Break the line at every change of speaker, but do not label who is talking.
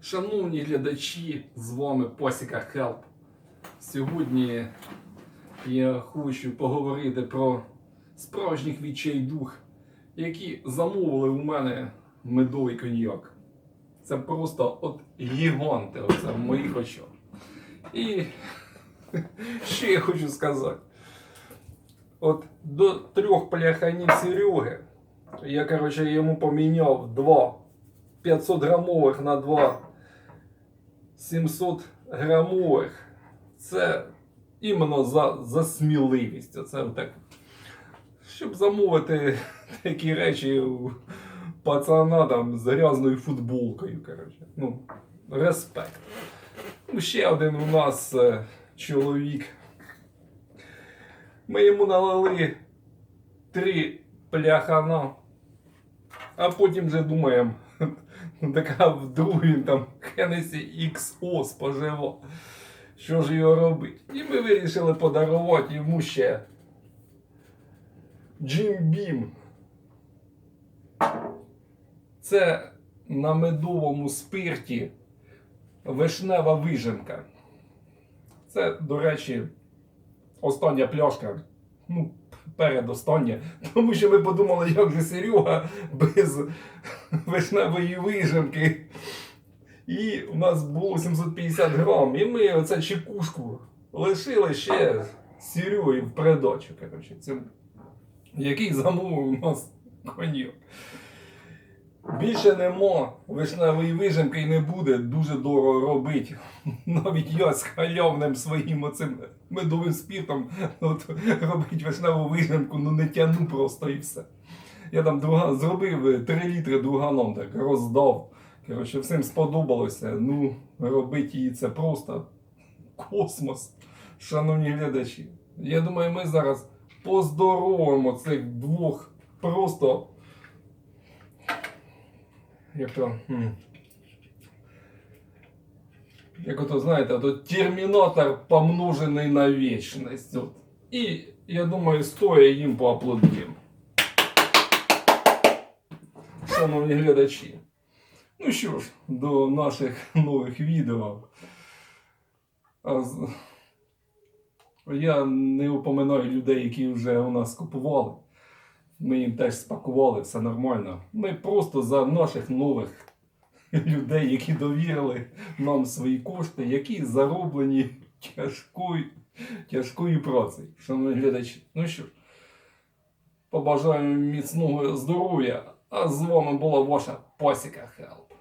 Шановні глядачі, з вами Посіка Хелп. Сьогодні я хочу поговорити про справжніх відчайдух, які замовили у мене медовий коньяк. Це просто от гіганти оце в моїх очах. І що я хочу сказати? От до трьох пляханів Сереги я, коротше, йому поміняв два 500 грамових на 2 700 грамових. Це іменно за, за сміливість. Це так. Щоб замовити такі речі у пацана там з грязною футболкою. Коротше. Ну, респект. Ну, ще один у нас е, чоловік. Ми йому налили три пляхана. А потім вже думаємо, така вдруг він там Hennessy XO споживав. Що ж його робити? І ми вирішили подарувати йому ще Jim Beam. Це на медовому спирті вишнева вижимка. Це, до речі, остання пляшка. Ну, передостання. Тому що ми подумали, як же Серега без вишневої вижимки. І у нас було 750 грам. І ми оце чекушку лишили ще з Серегою в передачу. Який замовив у нас коньяк. Більше нема вишневої вижимки і не буде дуже дорого робити. Навіть я з халявним своїм оцим медовим спіртом от, робить вишневу вижимку, ну не тяну просто і все. Я там друга, зробив 3 літри друганом, так роздав. Коротше, всім сподобалося. Ну, робити її це просто космос, шановні глядачі. Я думаю, ми зараз поздоровимо цих двох просто. Як то. Як ото, знаєте, ото термінатор помножений на вічність. От. І я думаю, стоя їм поаплодуємо. Шановні глядачі. Ну що ж, до наших нових відео. Я не упоминаю людей, які вже у нас купували. Ми їм теж спакували, все нормально. Ми просто за наших нових людей, які довірили нам свої кошти, які зароблені тяжкою, тяжкою працею. Шановні глядачі. Ну що ж, побажаємо міцного здоров'я. А з вами була ваша Пасіка Хелп.